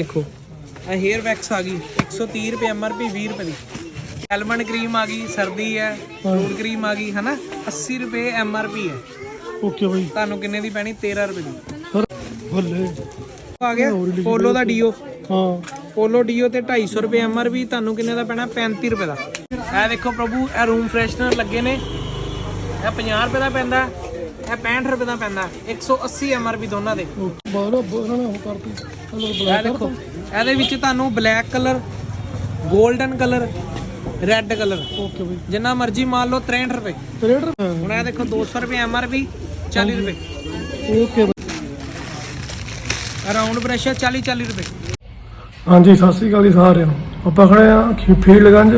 ਦੇਖੋ। ਇਹ hair wax ਆ ਗਈ। 130 ਰੁਪਏ ਐਮਆਰਪੀ 20 ਰੁਪਏ ਦੀ। ਐਲਮੰਡ ਕਰੀਮ ਆ ਗਈ ਸਰਦੀ ਹੈ ਫਰੂਟ ਕਰੀਮ ਆ ਗਈ ਹਨਾ? 80 ਰੁਪਏ ਐਮਆਰਪੀ ਹੈ। ਓਕੇ ਬਾਈ। ਤੁਹਾਨੂੰ ਕਿੰਨੇ ਦੀ ਪੈਣੀ? 13 ਰੁਪਏ ਦੀ। ਬੱਲੇ। ਆ ਗਿਆ? ਪੋਲੋ ਦਾ ਡੀਓ ਹਾਂ। ਪੋਲੋ ਡੀਓ ਤੇ 250 ਰੁਪਏ ਐਮਆਰਪੀ ਤੁਹਾਨੂੰ ਕਿੰਨੇ ਦਾ ਪੈਣਾ? 35 ਰੁਪਏ ਦਾ। ਇਹ ਦੇਖੋ ਪ੍ਰਭੂ ਇਹ ਰੂਮ ਫਰੈਸ਼ਨਰ ਲੱਗੇ ਨੇ। ਇਹ 50 ਰੁਪਏ ਦਾ ਪੈਂਦਾ। ਇਹ 65 ਰੁਪਏ ਦਾ ਪੈਂਦਾ 180 ਐਮਆਰਪੀ ਦੋਨਾਂ ਦੇ। ਬਾਹਰ ਉਹਨਾਂ ਨੇ ਉਹ ਕਰਤੀ। ਕਲਰ ਇਹ ਬਲੈਕ ਦੇਖੋ ਇਹਦੇ ਵਿੱਚ ਤੁਹਾਨੂੰ black colour golden colour red colour okay ਬਾਈ। ਜਿੰਨਾ ਮਰਜ਼ੀ ਮੰਨ ਲਓ 63 ਰੁਪਏ। ਰੇਟ ਹੁਣ ਇਹ ਦੇਖੋ 200 ਰੁਪਏ ਐਮਆਰਪੀ 40 ਰੁਪਏ। ਓਕੇ ਬਾਈ। ਰਾਉਂਡ ਬ੍ਰਸ਼ 40 40 ਰੁਪਏ। ਹਾਂਜੀ ਸਤਿ ਸ੍ਰੀ ਅਕਾਲ ਜੀ ਸਾਰਿਆਂ ਨੂੰ। ਆਪਾਂ ਖੜੇ ਆ ਫੀਲਡਗੰਜ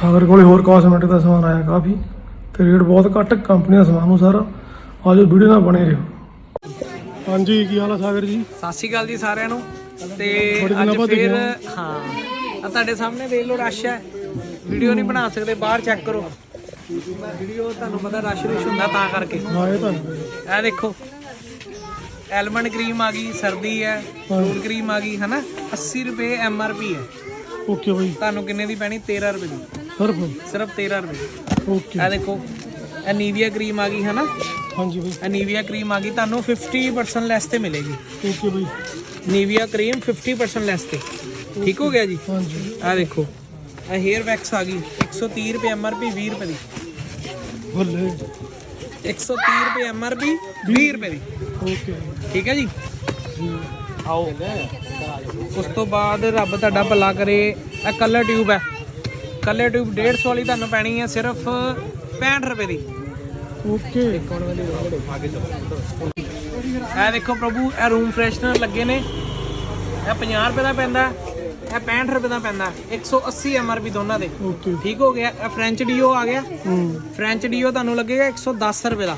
ਸਾਗਰ ਕੋਲੇ ਹੋਰ ਕਾਸਮੈਟਿਕ ਦਾ ਸਮਾਨ ਆਇਆ ਕਾਫੀ। ਤੇ ਰੇਟ ਬਹੁਤ ਘੱਟ ਕੰਪਨੀ ਦਾ ਸਮਾਨ ਨੂੰ ਸਾਰਾ ਆਜੋ ਵੀਡੀਓ ਨਾਲ ਬਣੇ ਰਹੋ। ਹਾਂਜੀ ਕੀ ਹਾਲ ਆ ਸਾਗਰ ਜੀ? ਸਤਿ ਸ਼੍ਰੀ ਅਕਾਲ ਜੀ ਸਾਰਿਆਂ ਨੂੰ। ਤੇ ਅੱਜ ਫਿਰ। ਹਾਂ। ਆ ਤੁਹਾਡੇ ਸਾਹਮਣੇ ਦੇਖ ਲਓ ਰਸ਼ ਹੈ। ਵੀਡੀਓ ਨਹੀਂ ਬਣਾ ਸਕਦੇ ਬਾਹਰ ਚੈੱਕ ਕਰੋ। ਵੀਡੀਓ ਤੁਹਾਨੂੰ ਪਤਾ ਰਸ਼ ਰੁਸ਼ ਹੁੰਦਾ ਤਾਂ ਕਰਕੇ। ਹਾਂ ਇਹ ਤਾਂ ਹੈ। ਇਹ ਦੇਖੋ ਐਲਮੰਡ ਕਰੀਮ ਆ ਗਈ ਸਰਦੀ ਹੈ ਫਰੂਟ ਕਰੀਮ ਆ ਗਈ ਹਨਾ? 80 ਰੁਪਏ ਐਮਆਰਪੀ ਹੈ। ਓਕੇ ਬਾਈ। ਤੁਹਾਨੂੰ ਕਿੰਨੇ ਦੀ ਪੈਣੀ? 13 ਰੁਪਏ ਦੀ। ਸਰਫ ਸਿਰਫ 13 ਰੁਪਏ। ਓਕੇ ਇਹ ਦੇਖੋ ਇਹ ਨੀਵੀਆ ਕਰੀਮ ਆ ਗਈ ਹਨਾ? ਹਾਂਜੀ ਬਾਈ। ਇਹ ਨੀਵੀਆ ਕਰੀਮ ਆ ਗਈ ਤੁਹਾਨੂੰ 50% ਲੈਸ ਤੇ ਮਿਲੇਗੀ। Okay bye. Nivea cream 50% less ਤੇ। ਠੀਕ ਹੋ ਗਿਆ ਜੀ? ਹਾਂਜੀ। ਆ ਦੇਖੋ ਇਹ ਹੇਅਰ ਵੈਕਸ ਆ ਗਈ 130 ਰੁਪਏ ਐਮਆਰਪੀ 20 ਰੁਪਏ ਦੀ। ਬੱਲੇ। 130 ਰੁਪਏ ਐਮਆਰਪੀ 20 ਰੁਪਏ ਦੀ। ਓਕੇ ਠੀਕ ਹੈ ਜੀ? ਆਓ। ਉਸ ਤੋਂ ਬਾਅਦ ਰੱਬ ਤੁਹਾਡਾ ਭਲਾ ਕਰੇ ਇਹ ਕਲਰ ਟਿਊਬ ਹੈ। ਕਲਰ ਟਿਊਬ 150 ਵਾਲੀ ਤੁਹਾਨੂੰ ਪੈਣੀ ਹੈ ਸਿਰਫ 65 ਰੁਪਏ ਦੀ। ਓਕੇ। ਇਹ ਦੇਖੋ ਪ੍ਰਭੂ ਇਹ ਰੂਮ ਫਰੈਸ਼ਨਰ ਲੱਗੇ ਨੇ। ਇਹ 50 ਰੁਪਏ ਦਾ ਪੈਂਦਾ ਇਹ 65 ਰੁਪਏ ਦਾ ਪੈਂਦਾ। 180 ਐਮਆਰਪੀ ਦੋਨਾਂ ਦੇ। ਓਕੇ। ਠੀਕ ਹੋ ਗਿਆ ਇਹ ਫ੍ਰੈਂਚ ਡੀਓ ਆ ਗਿਆ। ਹੂੰ। ਫ੍ਰੈਂਚ ਡੀਓ ਤੁਹਾਨੂੰ ਲੱਗੇਗਾ 110 ਰੁਪਏ ਦਾ।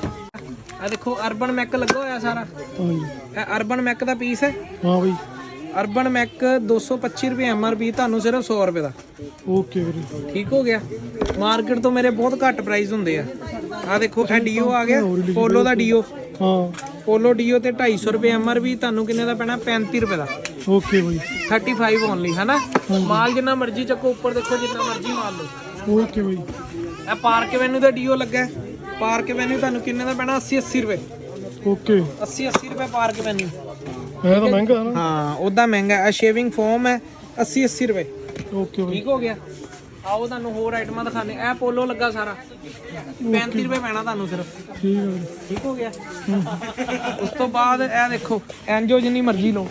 ਇਹ ਦੇਖੋ ਅਰਬਨ ਮੈਕ ਲੱਗਾ ਹੋਇਆ ਸਾਰਾ। ਹਾਂਜੀ। ਇਹ ਅਰਬਨ ਮੈਕ ਦਾ ਪੀਸ ਹੈ। ਹਾਂ ਬਾਈ। ਅਰਬਨ ਮੈਕ 225 ਰੁਪਏ ਐਮਆਰਪੀ ਤੁਹਾਨੂੰ ਸਿਰਫ 100 ਰੁਪਏ ਦਾ। ਓਕੇ ਵੀਰੇ। ਠੀਕ ਹੋ ਗਿਆ? ਮਾਰਕੀਟ ਤੋਂ ਮੇਰੇ ਬਹੁਤ ਘੱਟ ਪ੍ਰਾਈਸ ਹੁੰਦੇ ਆ। ਆ ਦੇਖੋ ਇਹ ਡੀਓ ਆ ਗਿਆ। ਪੋਲੋ ਦਾ ਡੀਓ ਹਾਂ। ਪੋਲੋ ਡੀਓ ਤੇ 250 ਰੁਪਏ ਐਮਆਰਪੀ ਤੁਹਾਨੂੰ ਕਿੰਨੇ ਦਾ ਪੈਣਾ? 35 ਰੁਪਏ ਦਾ। ਓਕੇ ਬਾਈ। 35 ਓਨਲੀ ਹਨਾ? ਮਾਲ ਜਿੰਨਾ ਮਰਜ਼ੀ ਚੱਕੋ ਉੱਪਰ ਦੇਖੋ ਜਿੰਨਾ ਮਰਜ਼ੀ ਮਾਲ ਲਓ। ਓਕੇ ਬਾਈ। ਇਹ ਪਾਰਕ ਐਵੇਨਿਊ ਦਾ ਡੀਓ ਲੱਗਾ ਹੈ। ਪਾਰਕ ਐਵੇਨਿਊ ਤੁਹਾਨੂੰ ਕਿੰਨੇ ਦਾ ਪੈਣਾ? 80 80 ਰੁਪਏ। ਓਕੇ 80 80 ਰੁਪਏ ਪਾਰਕ ਐਵੇਨਿਊ ਇਹ ਤਾਂ ਮਹਿੰਗਾ ਹੈ ਨਾ। ਹਾਂ ਉਹਦਾ ਮਹਿੰਗਾ ਹੈ। ਸ਼ੇਵਿੰਗ ਫੋਮ ਹੈ 80 80 ਰੁਪਏ। ਓਕੇ ਬਾਈ। ਠੀਕ ਹੋ ਗਿਆ? ਆਓ ਤੁਹਾਨੂੰ ਹੋਰ ਆਈਟਮਾਂ ਦਿਖਾਣੇ ਇਹ ਪੋਲੋ ਲੱਗਾ ਸਾਰਾ। 35 ਰੁਪਏ ਪੈਣਾ ਤੁਹਾਨੂੰ ਸਿਰਫ। ਠੀਕ ਹੈ ਵੀਰੇ। ਠੀਕ ਹੋ ਗਿਆ? ਉਸ ਤੋਂ ਬਾਅਦ ਇਹ ਦੇਖੋ ਐਨਜੋ ਜਿੰਨੀ ਮਰਜ਼ੀ ਲਓ।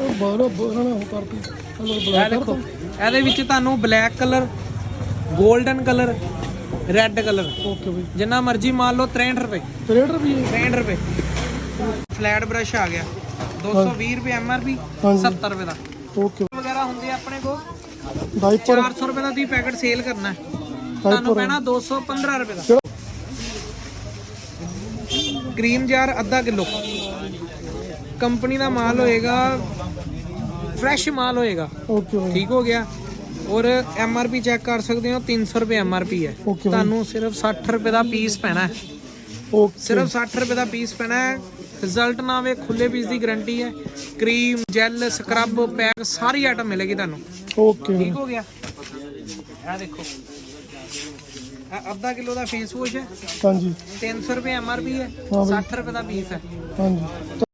ਉਹ ਬਾਹਰ ਉਹਨਾਂ ਨੇ ਕਰਤੀ। ਇਹ ਦੇਖੋ ਇਹਦੇ ਵਿੱਚ ਤੁਹਾਨੂੰ black colour golden colour red colour okay ਬਾਈ। ਜਿੰਨਾ ਮਰਜ਼ੀ ਮੰਨ ਲਓ 63 ਰੁਪਏ। ਰੇਟ ਵੀ 63 ਰੁਪਏ। ਫਲੈਟ ਬ੍ਰਸ਼ ਆ ਗਿਆ। 220 ਰੁਪਏ ਐਮਆਰਪੀ ਹਾਂਜੀ। 70 ਰੁਪਏ ਦਾ। ਓਕੇ। ਵਗੈਰਾ ਹੁੰਦੇ ਆ ਆਪਣੇ ਕੋਲ। ਡਾਈਪਰ 400 ਰੁਪਏ ਦਾ ਤੁਸੀਂ ਪੈਕਟ ਸੇਲ ਕਰਨਾ ਹੈ। ਤੁਹਾਨੂੰ ਪੈਣਾ 215 ਰੁਪਏ ਦਾ। ਕਰੀਮ ਜਾਰ ਅੱਧਾ ਕਿਲੋ। ਕੰਪਨੀ ਦਾ ਮਾਲ ਹੋਏਗਾ ਫਰੈਸ਼ ਮਾਲ ਹੋਏਗਾ। ਓਕੇ ਠੀਕ ਹੋ ਗਿਆ। ਔਰ ਐਮ ਆਰ ਪੀ ਚੈੱਕ ਕਰ ਸਕਦੇ ਹੋ 300 ਰੁਪਏ ਐਮ ਆਰ ਪੀ ਹੈ। ਤੁਹਾਨੂੰ ਸਿਰਫ 60 ਰੁਪਏ ਦਾ ਪੀਸ ਪੈਣਾ ਹੈ। ਓਕੇ। ਸਿਰਫ 60 ਰੁਪਏ ਦਾ ਪੀਸ ਪੈਣਾ ਹੈ। ਰਿਜ਼ਲਟ ਨਾ ਆਵੇ ਖੁੱਲੇ ਪੀਸ ਦੀ ਗਾਰੰਟੀ ਹੈ। ਕਰੀਮ ਜੈਲ ਸਕਰਬ ਪੈਕ ਸਾਰੀ ਆਈਟਮ ਮਿਲੇਗੀ ਤੁਹਾਨੂੰ। ਓਕੇ ਠੀਕ ਹੋ ਗਿਆ? ਇਹ ਦੇਖੋ। ਇਹ ਅੱਧਾ ਕਿਲੋ ਦਾ ਫੇਸ ਵਾਸ਼ ਹੈ। ਹਾਂਜੀ। 300 ਰੁਪਏ ਐਮ ਆਰ ਪੀ ਹੈ। ਹਾਂ ਬਈ। 60 ਰੁਪਏ ਦਾ ਪੀਸ ਹੈ। ਹਾਂਜੀ।